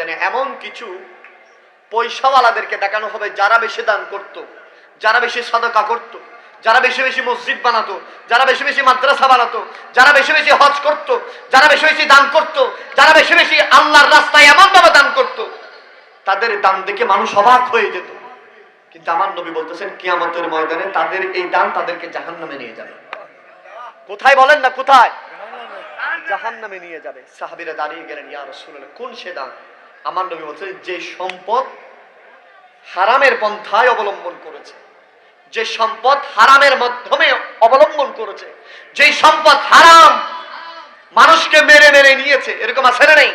ময়দানে এমন কিছু পয়সাওয়ালাদেরকে দেখানো হবে, যারা বেশি দান করত। যারা বেশি সাদকা করত। যারা বেশি বেশি মসজিদ বানাতো, যারা বেশি বেশি মাদ্রাসা বানাতো, যারা বেশি বেশি হজ করত। যারা বেশি বেশি দান করত। যারা বেশি বেশি আল্লাহর রাস্তায় এমন ভাবে দান করত। তাদের দান দেখে মানুষ অবাক হয়ে যেত কিন্তু আমার নবী বলতেছেন, কিয়ামতের ময়দানে তাদের এই দান তাদেরকে জাহান নামে নিয়ে যাবে কোথায় বলেন না কোথায় জাহান নামে নিয়ে যাবে সাহাবিরা দাঁড়িয়ে গেলেন, ইয়া কোন সে দান আমার নবী বলছেন যে সম্পদ হারামের পন্থায় অবলম্বন করেছে, যে সম্পদ হারামের মাধ্যমে অবলম্বন করেছে, যে সম্পদ হারাম মানুষকে মেরে মেরে নিয়েছে, এরকম আছে না নেই?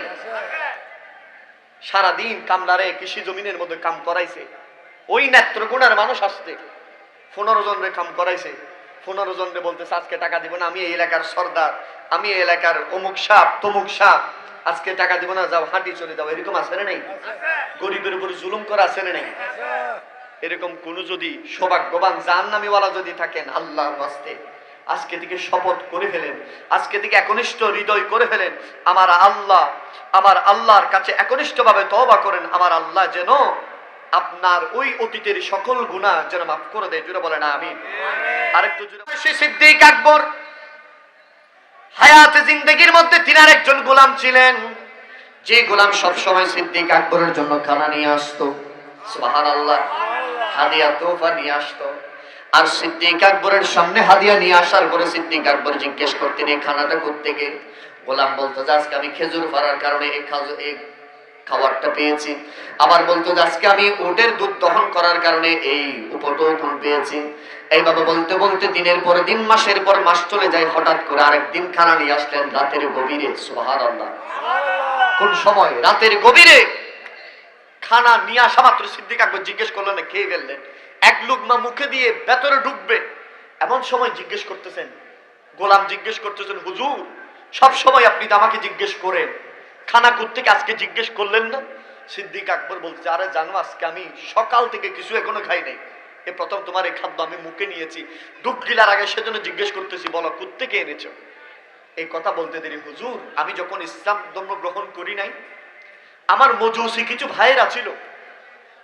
সারাদিন কামলারে কৃষি জমিনের মধ্যে কাম করাইছে, ওই নেত্রগুণার মানুষ আসতে পনেরো জনরে কাম করাইছে, পনেরো জনরে বলতেছে, আজকে টাকা দিব না, আমি এই এলাকার সর্দার, আমি এই এলাকার অমুক সাপ, তমুক সাপ আজকে টাকা দিব না যাও হাঁটি চলে যাও। এরকম আছে না নেই? গরিবের উপর জুলুম করা আছে না নেই? এরকম কোন যদি সৌভাগ্যবান জান নামিওয়ালা যদি থাকেন আল্লাহর বাস্তে আজকে থেকে শপথ করে ফেলেন আজকে থেকে একনিষ্ঠ হৃদয় করে ফেলেন আমার আল্লাহ আমার আল্লাহর কাছে একনিষ্ঠ ভাবে তওবা করেন আমার আল্লাহ যেন আপনার ওই অতীতের সকল গুনাহ যেন মাফ করে দেয়। জুড়ে বলেন আমিন। আরেকটু জুড়ে সিদ্দিক আকবর হায়াতে জিন্দগির মধ্যে তিনি আরেকজন গোলাম ছিলেন। যে গোলাম সবসময় সিদ্দিক আকবরের জন্য খানা নিয়ে আসতো। সুবাহান হাদিয়া তোফা নিয়ে আসতো। আর সিদ্দিক আকবরের সামনে হাদিয়া নিয়ে আসার পরে সিদ্দিক আকবর জিজ্ঞেস করতেন, এই খানাটা করতে গিয়ে গোলাম বলতো আজকে আমি খেজুর ভরার কারণে এই খাজু- এই খাবারটা পেয়েছি। আবার বলতো আজকে আমি ওটের দুধ দহন করার কারণে এই উপটোপন পেয়েছি। এইভাবে বলতে বলতে দিনের পর দিন, মাসের পর মাস চলে যায়। হঠাৎ করে আরেক দিন খানা নিয়ে আসলেন রাতের গভীরে। সুহার আল্লাহ কোন সময়? রাতের গভীরে খানা নিয়ে আসা মাত্র সিদ্দিক আকবর জিজ্ঞেস করলেন খেয়ে ফেললেন? এক লুকমা মুখে দিয়ে ভেতরে ঢুকবে। এমন সময় জিজ্ঞেস করতেছেন, গোলাম জিজ্ঞেস করতেছেন, হুজুর, সব সময় আপনি তো আমাকে জিজ্ঞেস করেন। খানা থেকে আজকে জিজ্ঞেস করলেন না? সিদ্দিক আকবর বলছে, আরে জানো, আজকে আমি সকাল থেকে কিছু এখনও খাই নাই। এ প্রথম তোমার এই খাদ্য আমি মুখে নিয়েছি। ডুব গিলার আগে সেজন্য জিজ্ঞেস করতেছি, বলো, কোত্থেকে এনেছো? এই কথা বলতে দেরি। হুজুর, আমি যখন ইসলাম ধর্ম গ্রহণ করি নাই, আমার মজুসি কিছু ভাইয়েরা ছিল,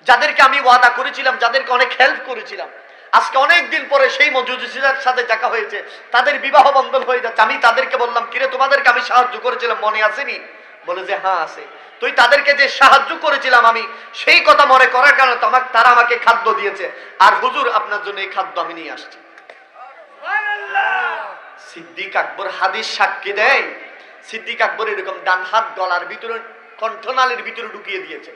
যাদেরকে আমি ওয়াদা করেছিলাম, যাদেরকে অনেক হেল্প করেছিলাম। আজকে অনেক দিন পরে সেই মজুসিদের সাথে দেখা হয়েছে। তাদের বিবাহ বন্ধন হয়ে যাচ্ছে। আমি তাদেরকে বললাম, কিরে, তোমাদেরকে আমি সাহায্য করেছিলাম, মনে আসেনি বলে যে হ্যাঁ আছে। তুই তাদেরকে যে সাহায্য করেছিলাম আমি, সেই কথা মনে করার কারণে তোমাকে, তারা আমাকে খাদ্য দিয়েছে। আর হুজুর, আপনার জন্য এই খাদ্য আমি নিয়ে আসছি। সিদ্দিক আকবর হাদিস সাক্ষী দেয়। সিদ্দিক আকবর এরকম ডান হাত গলার ভিতরে, কণ্ঠনালের ভিতরে ঢুকিয়ে দিয়েছে।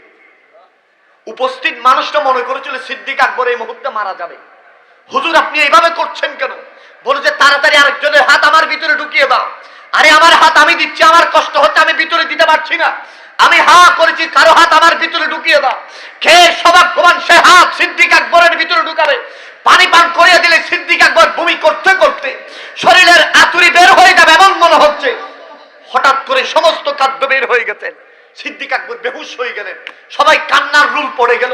উপস্থিত মানুষটা মনে করেছিল সিদ্দিক আকবর এই মুহূর্তে মারা যাবে। হুজুর, আপনি এইভাবে করছেন কেন? বলে যে, তাড়াতাড়ি আরেকজনের হাত আমার ভিতরে ঢুকিয়ে দাও। আরে আমার হাত আমি দিচ্ছি, আমার কষ্ট হচ্ছে, আমি ভিতরে দিতে পারছি না। আমি হা করেছি, কারও হাত আমার ভিতরে ঢুকিয়ে দাও। খেয়ে সৌভাগ্যবান সে হাত সিদ্দিক আকবরের ভিতরে ঢুকাবে। পানি পান করিয়ে দিলে সিদ্দিক আকবর বমি করতে করতে শরীরের আতুরি বের হয়ে যাবে, এমন মনে হচ্ছে। হঠাৎ করে সমস্ত খাদ্য বের হয়ে গেছেন সিদ্দিক আকবর বেহুশ হয়ে গেলেন। সবাই কান্নার রুল পড়ে গেল।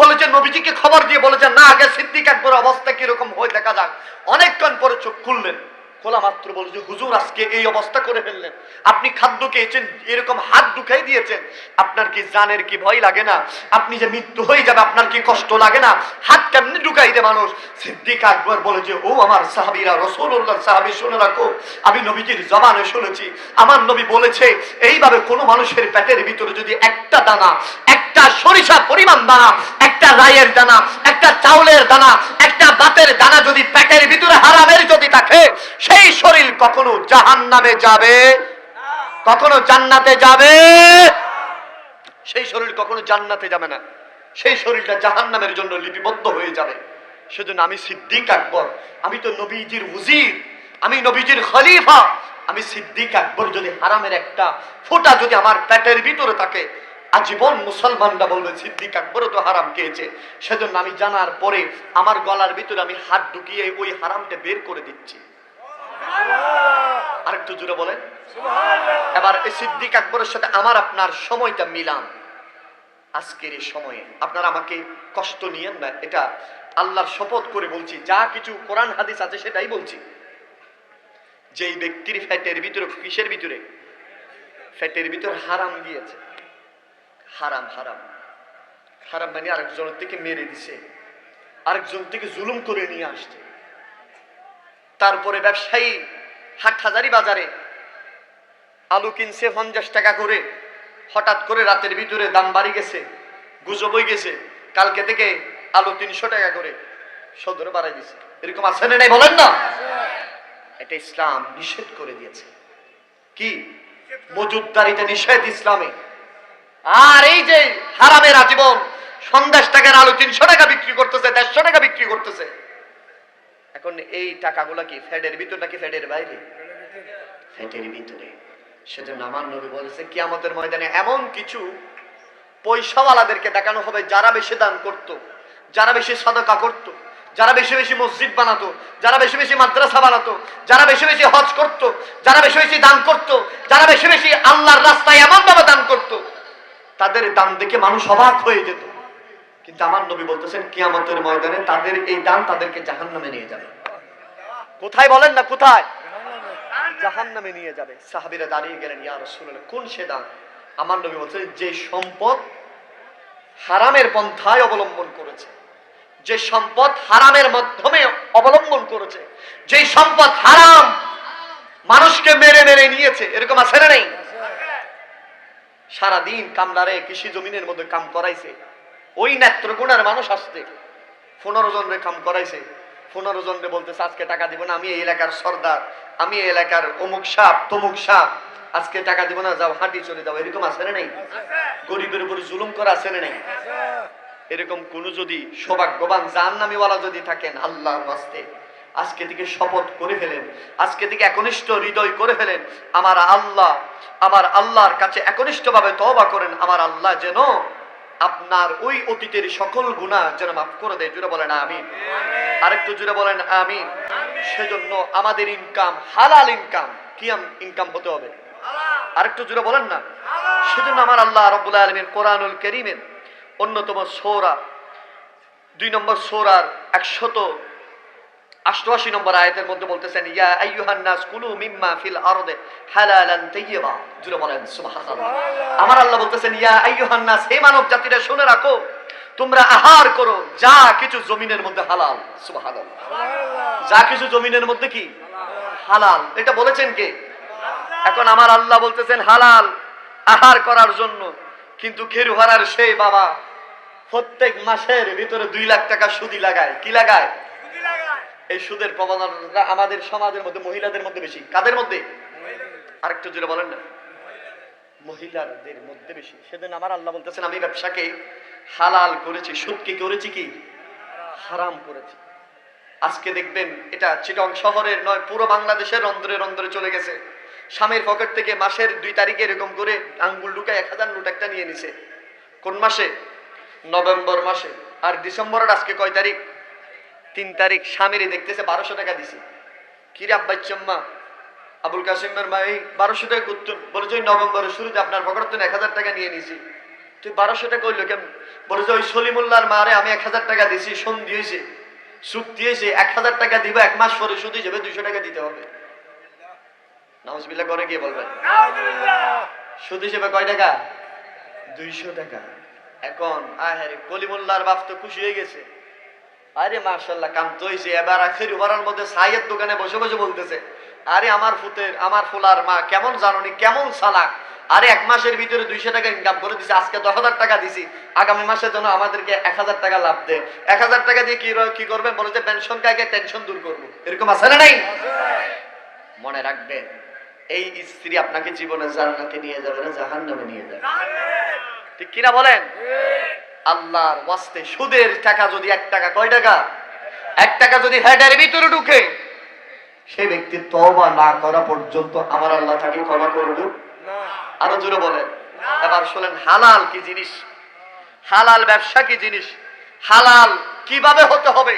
বলেছে নবীজিকে খবর দিয়ে বলেছে না আগে সিদ্দিক আকবর অবস্থা কীরকম হয়ে, দেখা যাক। অনেকক্ষণ পরে চোখ খুললেন। খোলা মাত্র বলে যে হুজুর আজকে এই অবস্থা করে ফেললেন। আপনি খাদ্য খেয়েছেন, এরকম হাত ঢুকাই দিয়েছেন। আপনার কি জানের কি ভয় লাগে না? আপনি যে মৃত্যু হয়ে যাবে, আপনার কি কষ্ট লাগে না? হাত কেমনি ঢুকাই দে মানুষ? সিদ্দিক আকবর বলে যে, ও আমার সাহাবিরা রসুল্লাহ সাহাবি শুনে রাখো। আমি নবীজির জবানে শুনেছি। আমার নবী বলেছে, এইভাবে কোনো মানুষের পেটের ভিতরে যদি একটা দানা, একটা সরিষা পরিমাণ দানা, একটা রায়ের দানা, একটা চাউলের দানা, একটা বাতের দানা যদি পেটের ভিতরে হারামের যদি থাকে সেই শরীর কখনো জাহান নামে যাবে? কখনো জান্নাতে যাবে? সেই শরীর কখনো জান্নাতে যাবে না। সেই শরীরটা জাহান নামের জন্য লিপিবদ্ধ হয়ে যাবে। সেজন্য আমি সিদ্দিক আকবর, আমি তো নবীজির উজির, আমি নবীজির খলিফা, আমি সিদ্দিক আকবর যদি হারামের একটা ফোঁটা যদি আমার পেটের ভিতরে থাকে, আজীবন মুসলমানরা বলবে, সিদ্দিক আকবরও তো হারাম খেয়েছে। সেজন্য আমি জানার পরে আমার গলার ভিতরে আমি হাত ঢুকিয়ে ওই হারামটা বের করে দিচ্ছি। আরেকটু জুড়ে বলেন। এবার এই সিদ্দিক আকবরের সাথে আমার আপনার সময়টা মিলান। আজকের এই সময়ে আপনারা আমাকে কষ্ট নিয়েন না এটা আল্লাহর শপথ করে বলছি যা কিছু কোরআন হাদিস আছে সেটাই বলছি। যেই ব্যক্তির ফ্যাটের ভিতরে কিসের ভিতরে? ফ্যাটের ভিতরে হারাম গিয়েছে। হারাম হারাম। হারাম মানে আরেকজনের থেকে মেরে দিছে আরেকজন থেকে জুলুম করে নিয়ে আসছে। তারপরে ব্যবসায়ী, হাটহাজারি বাজারে আলু কিনছে পঞ্চাশ টাকা করে। হঠাৎ করে রাতের ভিতরে দাম বাড়ি গেছে, গুজব হয়ে গেছে। কালকে থেকে আলু তিনশো টাকা করে সদরে বাড়াই দিছে। এরকম আছে না নাই বলেন না? এটা ইসলাম নিষেধ করে দিয়েছে। কি? মজুদদারিতে নিষেধ ইসলামে। আর এই যে হারামের আজীবন, সন্দেশ টাকার আলু তিনশো টাকা বিক্রি করতেছে, দেড়শো টাকা বিক্রি করতেছে। এখন এই টাকাগুলো কি ফ্যাডের ভিতর নাকি ফ্যাডের বাইরে? ফ্যাটের ভিতরে। সেজন্য আমার নবী বলেছে, কিয়ামতের ময়দানে এমন কিছু পয়সাওয়ালাদেরকে দেখানো হবে যারা বেশি দান করত, যারা বেশি সাদকা করত, যারা বেশি বেশি মসজিদ বানাতো, যারা বেশি বেশি মাদ্রাসা বানাতো, যারা বেশি বেশি হজ করত, যারা বেশি বেশি দান করত, যারা বেশি বেশি আল্লাহর রাস্তায় এমন ভাবে দান করত, তাদের দান দেখে মানুষ অবাক হয়ে যেত। আমার নবী বলতেছেন, কিয়ামতের ময়দানে তাদের এই দান তাদেরকে জাহান্নামে নিয়ে যাবে। কোথায় বলেন না কোথায়? জাহান নামে নিয়ে যাবে। সাহাবিরা দাঁড়িয়ে গেলেন, ইয়া রাসূলুল্লাহ, কোন সে দান? আমার নবী বলছেন, যে সম্পদ হারামের পন্থায় অবলম্বন করেছে, যে সম্পদ হারামের মাধ্যমে অবলম্বন করেছে, যে সম্পদ হারাম মানুষকে মেরে মেরে নিয়েছে, এরকম আছে না নেই? সারাদিন কামলারে কৃষি জমিনের মধ্যে কাম করাইছে। ওই নেত্রকোনার মানুষ আসতে পনেরো জনরে কাম করাইছে। পনেরো জনরে বলতেছে, আজকে টাকা দিব না, আমি এই এলাকার সর্দার, আমি এই এলাকার অমুক সাপ, তমুক সাপ, আজকে টাকা দিব না, যাও, হাঁটি চলে যাও। এরকম আছে না নেই? গরিবের উপরে জুলুম করা আছে না নেই? এরকম কোন যদি সৌভাগ্যবান জান নামিওয়ালা যদি থাকেন আল্লাহর বাস্তে আজকে থেকে শপথ করে ফেলেন, আজকে থেকে একনিষ্ঠ হৃদয় করে ফেলেন, আমার আল্লাহ, আমার আল্লাহর কাছে একনিষ্ঠ ভাবে তবা করেন, আমার আল্লাহ যেন আপনার ওই অতীতের সকল গুণা যেন মাফ করে দেয়। জুড়ে বলেন আমিন। আরেকটু জুড়ে বলেন আমিন। সেজন্য আমাদের ইনকাম হালাল ইনকাম কি ইনকাম হতে হবে। আরেকটু জুড়ে বলেন না। সেজন্য আমার আল্লাহ রব্বুল আলমীর কোরআনুল কেরিমের অন্যতম সৌরা দুই নম্বর সৌরার একশত অষ্টআশি নম্বর আয়াতের মধ্যে বলতেছেন ইয়া আইয়ুহান নাস কুলু মিম্মা ফিল আরদে হালালান তাইয়্যিবা জুড়ে বলেন সুবহানাল্লাহ। আমার আল্লাহ বলতেছেন ইয়া আইয়ুহান নাস হে মানব জাতিরা শুনে রাখো তোমরা আহার করো যা কিছু জমিনের মধ্যে হালাল। সুবহানাল্লাহ। যা কিছু জমিনের মধ্যে কি? হালাল। এটা বলেছেন কে? এখন আমার আল্লাহ বলতেছেন হালাল আহার করার জন্য। কিন্তু খেরু হারার সেই বাবা প্রত্যেক মাসের ভিতরে দুই লাখ টাকা সুদি লাগায়। কি লাগায়? এই সুদের প্রবণতা আমাদের সমাজের মধ্যে মহিলাদের মধ্যে বেশি। কাদের মধ্যে? আরেকটু জোরে বলেন না। মহিলাদের মধ্যে বেশি। সেদিন আমার আল্লাহ বলতেছেন আমি ব্যবসাকে হালাল করেছি সুদকে করেছি কি? হারাম করেছি। আজকে দেখবেন এটা চিটং শহরের নয় পুরো বাংলাদেশের রন্ধ্রে রন্ধ্রে চলে গেছে। স্বামীর পকেট থেকে মাসের দুই তারিখে এরকম করে আঙ্গুল ঢুকায় এক হাজার নোট একটা নিয়ে নিছে। কোন মাসে? নভেম্বর মাসে। আর ডিসেম্বরের আজকে কয় তারিখ? তিন তারিখ স্বামীরে দেখতেছে বারোশো টাকা দিছি। কিরে আব্বাচ্চম্মা আবুল কাসিমের মা এই বারোশো টাকা করতো বলেছে ওই নভেম্বরের শুরুতে আপনার পকেট থেকে এক হাজার টাকা নিয়ে নিছি। তুই বারোশো টাকা করল কেমন? বলেছে ওই সলিমুল্লাহর মারে আমি এক হাজার টাকা দিছি সোম দিয়েছে সুদ দিয়েছে এক হাজার টাকা দিব এক মাস পরে শুধু যাবে দুইশো টাকা দিতে হবে। নামাজবিল্লা করে গিয়ে বলবেন। সুদ হিসেবে কয় টাকা? দুইশো টাকা। এখন আহারে কলিমুল্লার বাপ তো খুশি হয়ে গেছে। আরে মার্শাল্লাহ কাম তো হয়েছে এবার আখের উবারের মধ্যে সাইয়ের দোকানে বসে বসে বলতেছে আরে আমার ফুতের আমার ফুলার মা কেমন জাননি কেমন সালাক? আরে এক মাসের ভিতরে দুইশো টাকা ইনকাম করে দিছে আজকে দশ হাজার টাকা দিছি। আগামী মাসে জন্য আমাদেরকে এক হাজার টাকা লাভ দেয়। এক হাজার টাকা দিয়ে কি কি করবেন? বলে যে পেনশন কাকে টেনশন দূর করব। এরকম আছে না নাই? মনে রাখবেন এই স্ত্রী আপনাকে জীবনে জান্নাতে নিয়ে যাবে না জাহান্নামে নিয়ে যাবে। ঠিক কিনা বলেন? আল্লাহর ওয়াস্তে সুদের টাকা যদি এক টাকা, কয় টাকা? এক টাকা যদি হেডের ভিতরে ঢুকে, সেই ব্যক্তি তওবা না করা পর্যন্ত আমার আল্লাহ তাকে ক্ষমা করবে আরও জোরে বলেন। এবার শুনেন, হালাল কি জিনিস? হালাল ব্যবসা কি জিনিস? হালাল কীভাবে হতে হবে?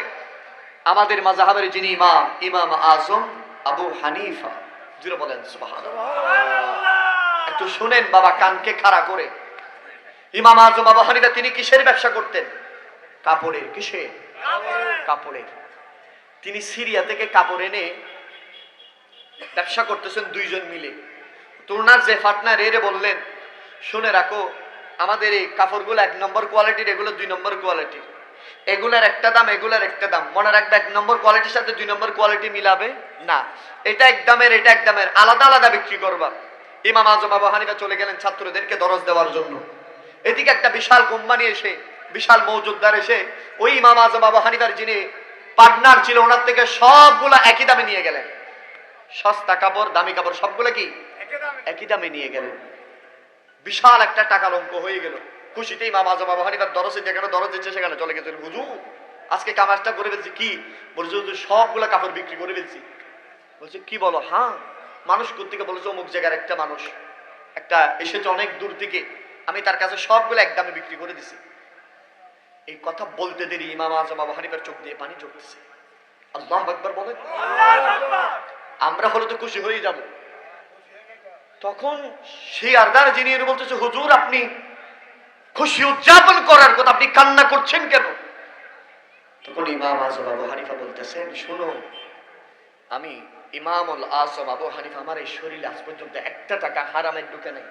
আমাদের মাজাহাবের যিনি ইমাম ইমাম আজম আবু হানিফা জুড়ে বলেন একটু শুনেন বাবা, কানকে খাড়া করে। ইমাম আজম আবু হানিফা তিনি কিসের ব্যবসা করতেন? কাপড়ের। কিসের? কাপড়ের। তিনি সিরিয়া থেকে কাপড় এনে ব্যবসা করতেছেন দুইজন মিলে। তুরনার যে ফাটনা রে বললেন শুনে রাখো আমাদের এই কাপড়গুলো এক নম্বর কোয়ালিটির এগুলো দুই নম্বর কোয়ালিটির। এগুলার একটা দাম এগুলার একটা দাম। মনে রাখবে এক নম্বর কোয়ালিটির সাথে দুই নম্বর কোয়ালিটি মিলাবে? না। এটা এক দামের এটা এক দামের। আলাদা আলাদা বিক্রি করবা। ইমাম আজম আবু হানিফা চলে গেলেন ছাত্রদেরকে দরজ দেওয়ার জন্য। এদিকে একটা বিশাল কোম্পানি এসে বিশাল মৌজুদ্দার এসে ওই ইমাম আজম আবু হানিফার যিনি পার্টনার ছিল ওনার থেকে সবগুলা একই দামে নিয়ে গেলেন। সস্তা কাপড় দামি কাপড় সবগুলো কি? একই দামে। নিয়ে গেলেন। বিশাল একটা টাকার অঙ্ক হয়ে গেল। খুশিতেই ইমাম আজম আবু হানিফার দরজে যেখানে দরজ দিচ্ছে সেখানে চলে গেছেন হুজুর আজকে কামাজটা করে ফেলছি? কি? বলছে হুজুর সবগুলা কাপড় বিক্রি করে ফেলছি। বলছে কি বলো? হ্যাঁ? মানুষ কোথেকে বলেছে অমুক জায়গার একটা মানুষ একটা এসেছে অনেক দূর থেকে আমি তার কাছে সবগুলো একদমে বিক্রি করে দিছি। এই কথা বলতে দেরি, ইমাম আজম আবু হানিফার চোখ দিয়ে পানি চড়তেছে আল্লাহ আকবার বলেন। আমরা হলে তো খুশি হয়ে যাব। তখন সেই আর্দার যিনি বলতেছে, হুজুর, আপনি খুশি উদযাপন করার কথা আপনি কান্না করছেন কেন? তখন ইমাম আজম আবু হানিফা বলতেছেন শুনো, আমি ইমামুল আজম আবু হানিফা, আমার এই শরীরে আজ পর্যন্ত একটা টাকা হারামের ঢুকে নাই।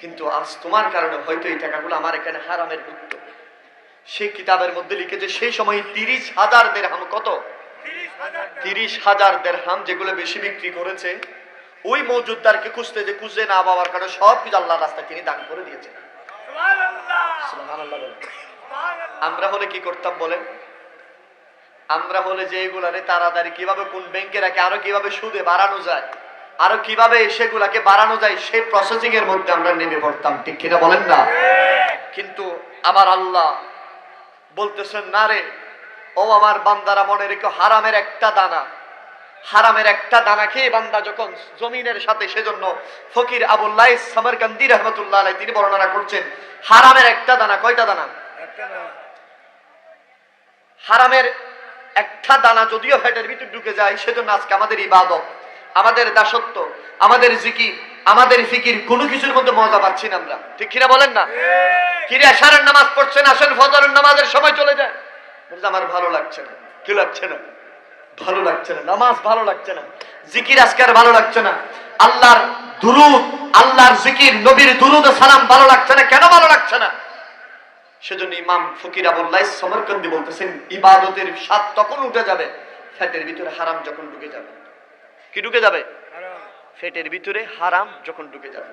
কিন্তু আজ তোমার কারণে হয়তো এই টাকাগুলো আমার এখানে হারামের ঢুকতো সেই কিতাবের মধ্যে লিখেছে, সেই সময় তিরিশ হাজার দেড়হাম কত? তিরিশ হাজার দেড়হাম যেগুলো বেশি বিক্রি করেছে, ওই মজুদ্দারকে খুঁজতে যে খুঁজে না পাওয়ার কারণে সব কিছু আল্লাহ রাস্তায় তিনি দান করে দিয়েছেন। আমরা হলে কি করতাম বলেন? আমরা হলে যে এগুলারে তাড়াতাড়ি কীভাবে কোন ব্যাংকে রাখে, আরও কীভাবে সুদে বাড়ানো যায়? আরও কীভাবে সেগুলাকে বাড়ানো যায় সেই প্রসেসিং এর মধ্যে আমরা নেমে পড়তাম ঠিক কিনা বলেন না? কিন্তু আমার আল্লাহ বলতেছেন না রে ও আমার বান্দারা মনে রেখো হারামের একটা দানা হারামের একটা দানা খেয়ে বান্দা যখন জমিনের সাথে সেজন্য ফকির আবুল্লাহ সামরকান্দি রহমতুল্লাহ আলাই তিনি বর্ণনা করছেন হারামের একটা দানা কয়টা দানা। হারামের একটা দানা যদিও ফ্যাটের ভিতর ঢুকে যায় সেজন্য আজকে আমাদের ইবাদত আমাদের দাসত্ব আমাদের জিকির আমাদের ফিকির কোনো কিছুর মধ্যে মজা পাচ্ছি না আমরা। ঠিক কিনা বলেন না? কিরে আসারের নামাজ পড়ছেন আসেন ফজরের নামাজের সময় চলে যায়। আমার ভালো লাগছে না। কি লাগছে না? ভালো লাগছে না। নামাজ ভালো লাগছে না। জিকির আজকে আর ভালো লাগছে না। আল্লাহর দুরুদ আল্লাহর জিকির নবীর দুরুদ সালাম ভালো লাগছে না? কেন ভালো লাগছে না? সেজন্য ইমাম ফকির আবুল্লাহ সমরকন্দি বলতেছেন ইবাদতের স্বাদ তখন উঠে যাবে ফ্যাটের ভিতরে হারাম যখন ঢুকে যাবে। কি ঢুকে যাবে? ফেটের ভিতরে হারাম যখন ঢুকে যাবে।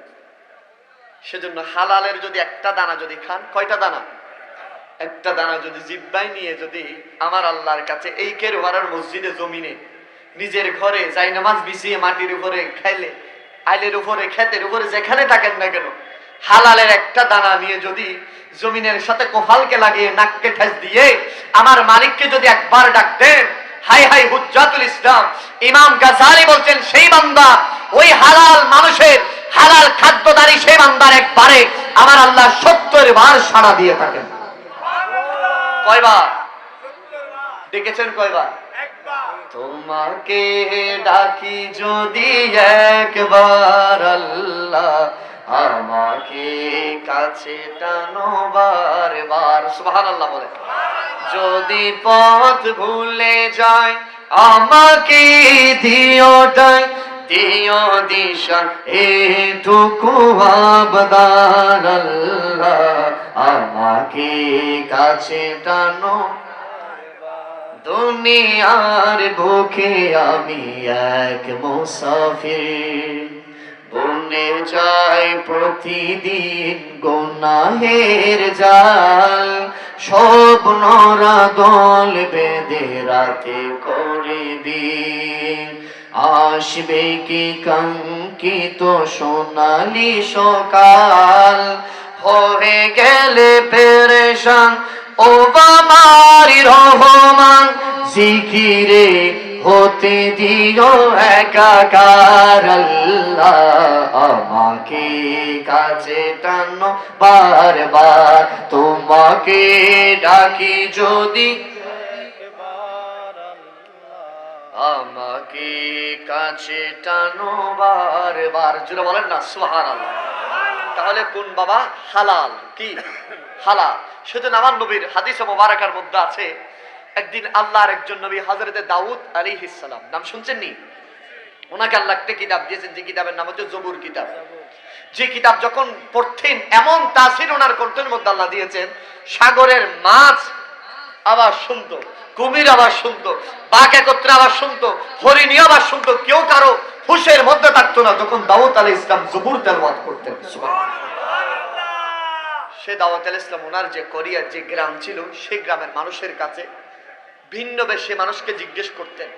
সেজন্য হালালের যদি একটা দানা যদি খান কয়টা দানা? একটা দানা যদি জিব্বাই নিয়ে যদি আমার আল্লাহর কাছে এই কেরুয়ারার মসজিদে জমিনে নিজের ঘরে যাই নামাজ বিছিয়ে মাটির উপরে খাইলে আইলের উপরে ক্ষেতের উপরে যেখানে থাকেন না কেন হালালের একটা দানা নিয়ে যদি জমিনের সাথে কোফালকে লাগিয়ে নাককে ঠেস দিয়ে আমার মালিককে যদি একবার ডাক দেন হাই হাই হুজ্জাতুল ইসলাম। ইমাম গাজালি বলছেন, সেই বান্দা, ওই হালাল মানুষের হালাল খাদ্যদারি সেই বান্দার একবারে। আমার আল্লাহ সত্তর বার সাড়া দিয়ে থাকেন। কয়বার? ডেকেছেন কয়বার? তোমাকে ডাকি যদি একবার আল্লাহ। আমাকে কাছে টানো বারবার? সুবহানাল্লাহ বলে যদি পথ ভুলে যায়, আমাকে দিও ডাই দিও দিশা, এটুকু আবদার আল্লাহ। আমাকে কাছে টানো। দুনিয়ার ভুখে আমি এক মুসাফির। বনে যাই প্রতিদিন গোনাহের জাল। সব নরা দল বেঁধে রাতে করে দিন। আসবে কি কাঙ্কিত সোনালি সকাল? হয়ে গেলে পেরেশান ও বামারি রহমান, জিকিরে হতে দিও একাকার আমাকে কাছে টানো বারবার তোমাকে ডাকি যদি আমাকে কাছে টানো বারবার জুড়ে বলেন না সুহান তাহলে কোন বাবা? হালাল। কি? হালাল। সেজন্য আমার নবীর হাদিস মোবারকার মধ্যে আছে একদিন আল্লাহর একজন নবী হজরতে দাউদ আলী ইসালাম নাম শুনছেন নি ওনাকে আল্লাহ একটা কিতাব দিয়েছেন, যে কিতাবের নাম হচ্ছে জবুর কিতাব। যে কিতাব যখন পড়তেন, এমন তাসির ওনার কণ্ঠের মধ্যে আল্লাহ দিয়েছেন, সাগরের মাছ আবার শুনতো, কুমির আবার শুনতো, বাঘ একত্রে আবার শুনতো, হরিণী আবার শুনতো, কেউ কারও হুশের মধ্যে থাকতো না, যখন দাউদ আলী ইসলাম জবুর তেলওয়াত করতেন। সে দাওয়াত আল ইসলাম ওনার যে কোরিয়ার যে গ্রাম ছিল, সেই গ্রামের মানুষের কাছে ভিন্ন বেশে মানুষকে জিজ্ঞেস করতেন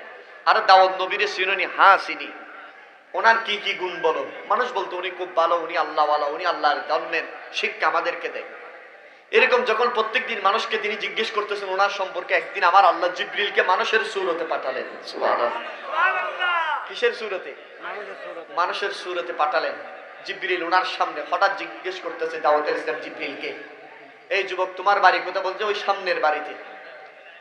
আর দাওয়াত নবীরে চিনুনি হ্যাঁ চিনি ওনার কি কি গুণ বলো? মানুষ বলতো উনি খুব ভালো উনি আল্লাহওয়ালা উনি আল্লাহর ধর্মের শিক্ষা আমাদেরকে দেয়। এরকম যখন প্রত্যেকদিন মানুষকে তিনি জিজ্ঞেস করতেছেন ওনার সম্পর্কে একদিন আমার আল্লাহ জিব্রিলকে মানুষের সুরতে পাঠালেন। কিসের সুরতে? মানুষের সুরতে। পাঠালেন। জিব্রিল ওনার সামনে হঠাৎ জিজ্ঞেস করতেছে দাওয়াতের ইসলাম জিব্রিলকে এই যুবক তোমার বাড়ি কোথায়? বলছে ওই সামনের বাড়িতে।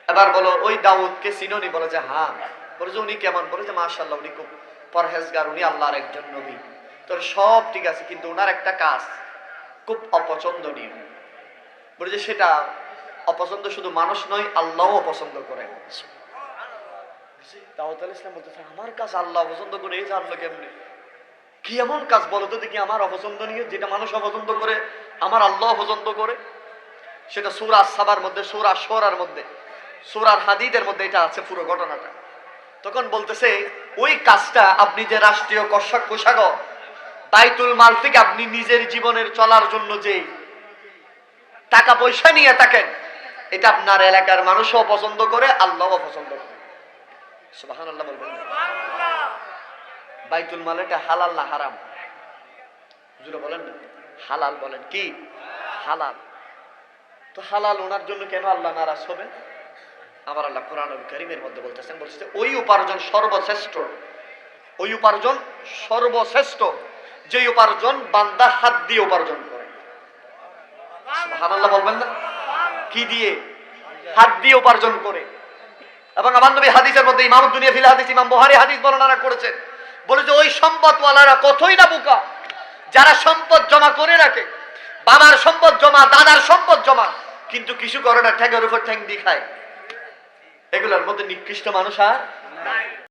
এবার বলো, ওই দাউদকে চিনোনি? বলে যে হ্যাঁ। বলে যে, উনি কেমন? বলে যে মাশাল্লাহ উনি খুব পরহেজগার, উনি আল্লাহর একজন নবী। তোর সব ঠিক আছে, কিন্তু ওনার একটা কাজ খুব অপছন্দনীয়। বলে যে, সেটা অপছন্দ শুধু মানুষ নয়, আল্লাহও অপছন্দ করে। দাউদ আলাইহিস সালাম বলতেছে, আমার কাজ আল্লাহ অপছন্দ করে, এই জানলো কেমনে? কি এমন কাজ? বলো তো দেখি, আমার যেটা মানুষ অপছন্দ করে, আমার আল্লাহ অপছন্দ করে। সেটা সুরা সাবার মধ্যে, সুরা সোরার মধ্যে। সুরার হাদিদের মধ্যে এটা আছে পুরো ঘটনাটা। তখন বলতেছে, ওই কাজটা আপনি যে রাষ্ট্রীয় কষাক পোশাক বাইতুল মাল থেকে আপনি নিজের জীবনের চলার জন্য যে টাকা পয়সা নিয়ে থাকেন, এটা আপনার এলাকার মানুষও পছন্দ করে, আল্লাহও পছন্দ করে। বাইতুল মাল এটা হালাল না হারাম? জুড়ে বলেন না। হালাল বলেন কি? হালাল। তো হালাল ওনার জন্য কেন আল্লাহ নারাজ হবে আমার আল্লাহ কোরআনুল করিমের মধ্যে বলতেছেন, বলতেছে, ওই উপার্জন সর্বশ্রেষ্ঠ। ওই উপার্জন সর্বশ্রেষ্ঠ। যে উপার্জন বান্দা হাত দিয়ে উপার্জন করে। সুবহানাল্লাহ বলবেন না? কি দিয়ে? হাত দিয়ে উপার্জন করে। এবং আমার নবী হাদিসের মধ্যে ইমাম দুনিয়া ফিল হাদিস, ইমাম বুহারি হাদিস বর্ণনা করেছেন। বলে যে, ওই সম্পদওয়ালারা কতই না বোকা। যারা সম্পদ জমা করে রাখে, বাবার সম্পদ জমা, দাদার সম্পদ জমা, কিন্তু কিছু করে না ঠ্যাঙের উপর ঠ্যাং দিয়ে খায়। এগুলোর মধ্যে নিকৃষ্ট মানুষ আর